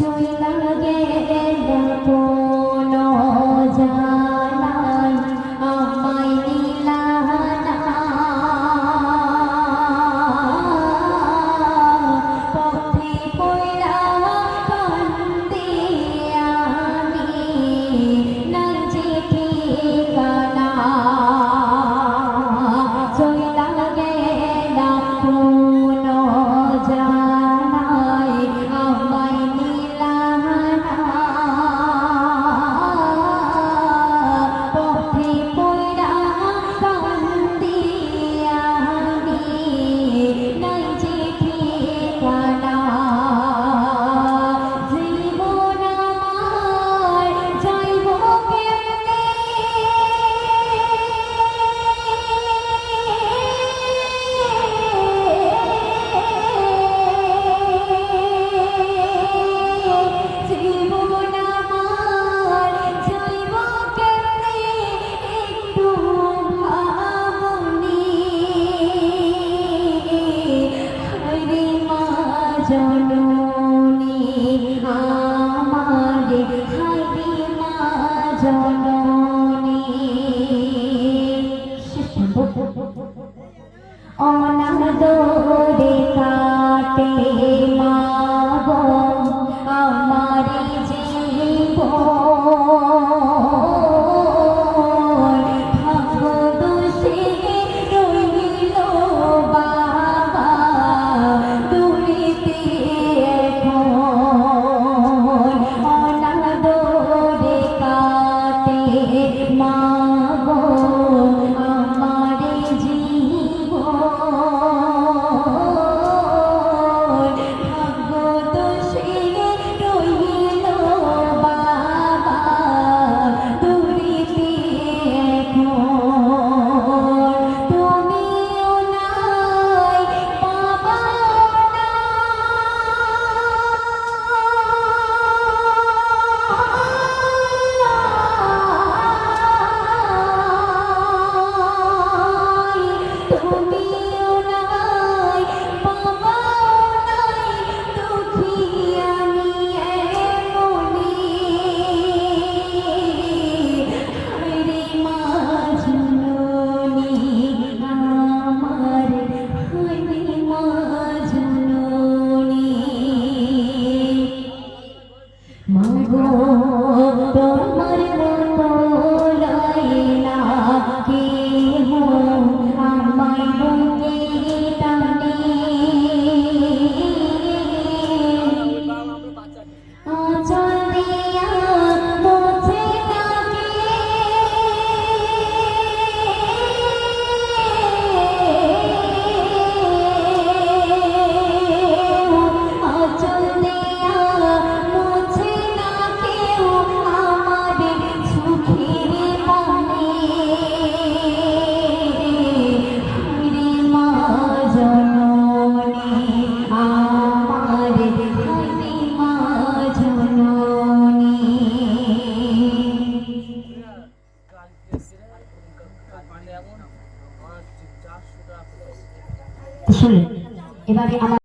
So you love again, দোরে কাটে মা আমার জীবন। শুনুন এবারে আমার